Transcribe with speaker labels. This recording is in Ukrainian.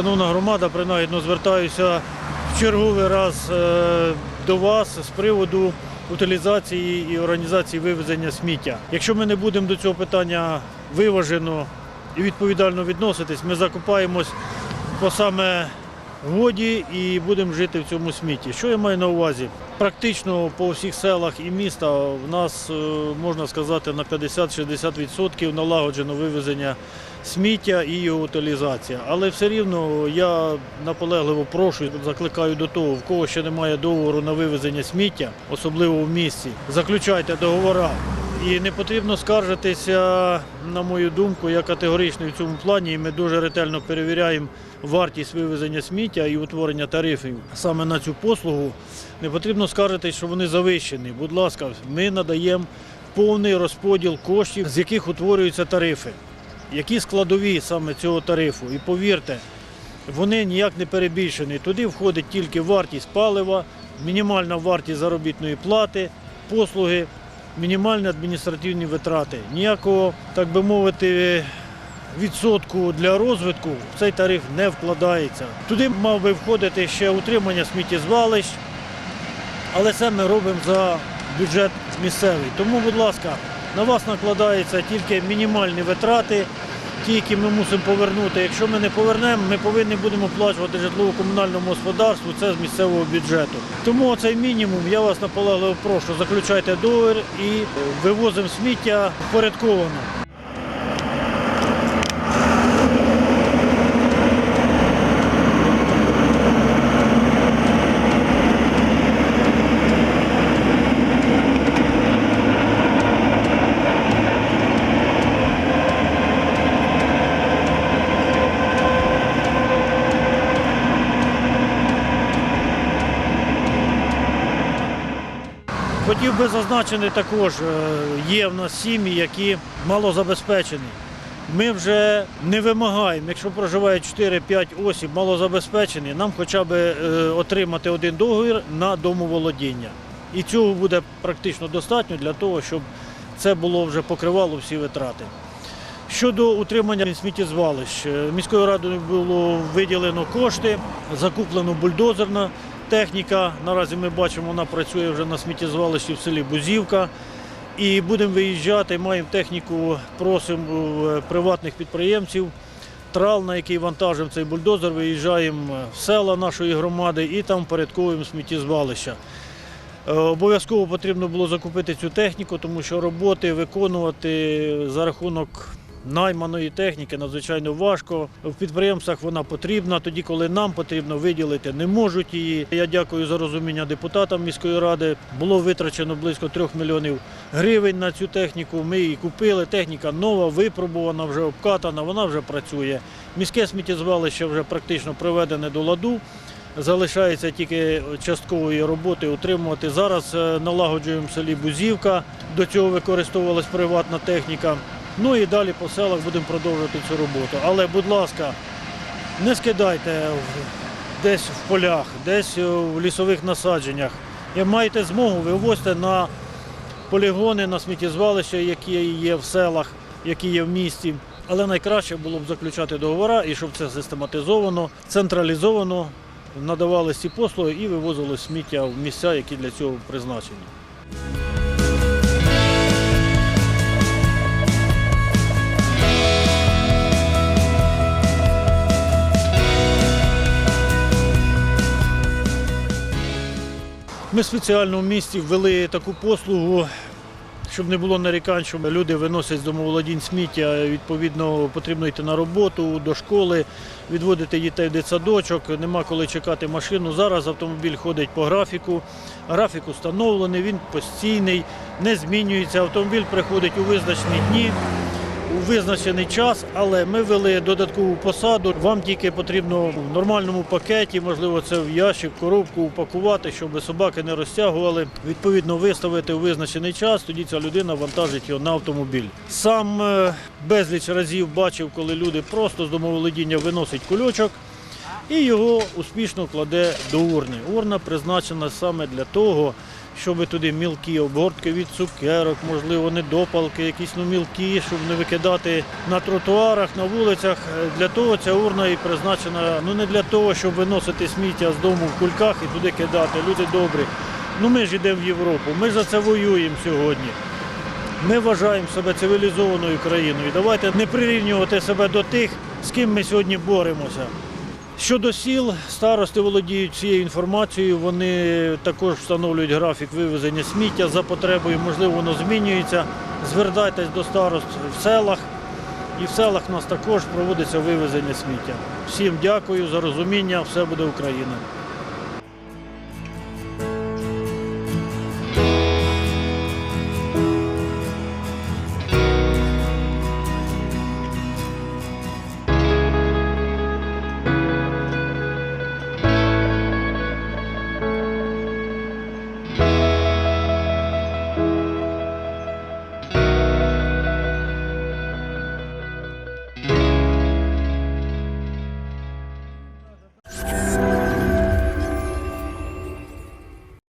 Speaker 1: Шановна громада, принагідно звертаюся в черговий раз е, до вас з приводу утилізації і організації вивезення сміття. Якщо ми не будемо до цього питання виважено і відповідально відноситись, ми закопаємось по саме годі і будемо жити в цьому смітті. Що я маю на увазі? Практично по всіх селах і міста в нас, е, можна сказати, на 50-60% налагоджено вивезення сміття і його утилізація. Але все рівно я наполегливо прошу, закликаю до того, в кого ще немає договору на вивезення сміття, особливо в місті, заключайте договори. І не потрібно скаржитися, на мою думку, я категоричний в цьому плані, і ми дуже ретельно перевіряємо вартість вивезення сміття і утворення тарифів саме на цю послугу. Не потрібно скаржитись, що вони завищені. Будь ласка, ми надаємо повний розподіл коштів, з яких утворюються тарифи. Які складові саме цього тарифу? І повірте, вони ніяк не перебільшені. Туди входить тільки вартість палива, мінімальна вартість заробітної плати, послуги, мінімальні адміністративні витрати. Ніякого, так би мовити, відсотку для розвитку в цей тариф не вкладається. Туди мав би входити ще утримання сміттєзвалищ, але це ми робимо за бюджет місцевий. Тому, будь ласка, на вас накладаються тільки мінімальні витрати, ті, які ми мусимо повернути. Якщо ми не повернемо, ми повинні будемо оплачувати житлово-комунальному господарству, це з місцевого бюджету. Тому цей мінімум я вас наполегливо прошу, заключайте договір і вивозимо сміття впорядковано. Хотів би зазначити також, е, є в нас сім'ї, які малозабезпечені. Ми вже не вимагаємо, якщо проживає 4-5 осіб малозабезпечені, нам хоча б е, отримати один договір на домоволодіння. І цього буде практично достатньо для того, щоб це було вже покривало всі витрати. Щодо утримання сміттєзвалищ, е, міською радою було виділено кошти, закуплено бульдозерна техніка. Наразі ми бачимо, вона працює вже на сміттєзвалищі в селі Бузівка. І будемо виїжджати, маємо техніку, просимо е, приватних підприємців. Трал, на який вантажимо цей бульдозер, виїжджаємо в села нашої громади і там порядковуємо сміттєзвалища. Е, Обов'язково потрібно було закупити цю техніку, тому що роботи виконувати за рахунок найманої техніки надзвичайно важко. В підприємствах вона потрібна, тоді, коли нам потрібно виділити, не можуть її. Я дякую за розуміння депутатам міської ради. Було витрачено близько 3 мільйонів гривень на цю техніку. Ми її купили. Техніка нова, випробувана, вже обкатана, вона вже працює. Міське сміттєзвалище вже практично приведене до ладу. Залишається тільки часткової роботи утримувати. Зараз е, налагоджуємо в селі Бузівка. До цього використовувалась приватна техніка. Ну і далі по селах будемо продовжувати цю роботу. Але, будь ласка, не скидайте десь в полях, десь в лісових насадженнях. Як маєте змогу, вивозьте на полігони, на сміттєзвалища, які є в селах, які є в місті. Але найкраще було б заключати договори і щоб це систематизовано, централізовано надавали ці послуги і вивозили сміття в місця, які для цього призначені. Ми спеціально в місті ввели таку послугу, щоб не було нарікань, що люди виносять з домоволодінь сміття. Відповідно, потрібно йти на роботу, до школи, відводити дітей в дитсадочок, нема коли чекати машину. Зараз автомобіль ходить по графіку. Графік установлений, він постійний, не змінюється. Автомобіль приходить у визначені дні. У визначений час, але ми ввели додаткову посаду. Вам тільки потрібно в нормальному пакеті, можливо, це в ящик, коробку упакувати, щоб собаки не розтягували. Відповідно, виставити у визначений час, тоді ця людина вантажить його на автомобіль. Сам е, безліч разів бачив, коли люди просто з домоволодіння виносять кульочок і його успішно кладе до урни. Урна призначена саме для того, щоб туди мілкі обгортки від цукерок, можливо, недопалки, якісь ну, мілкі, щоб не викидати на тротуарах, на вулицях. Для того ця урна і призначена ну не для того, щоб виносити сміття з дому в кульках і туди кидати. Люди добрі. Ну ми ж йдемо в Європу, ми за це воюємо сьогодні. Ми вважаємо себе цивілізованою країною. Давайте не прирівнювати себе до тих, з ким ми сьогодні боремося. Щодо сіл, старости володіють цією інформацією. Вони також встановлюють графік вивезення сміття за потребою. Можливо, воно змінюється. Звертайтесь до старост в селах. І в селах у нас також проводиться вивезення сміття. Всім дякую за розуміння. Все буде Україна.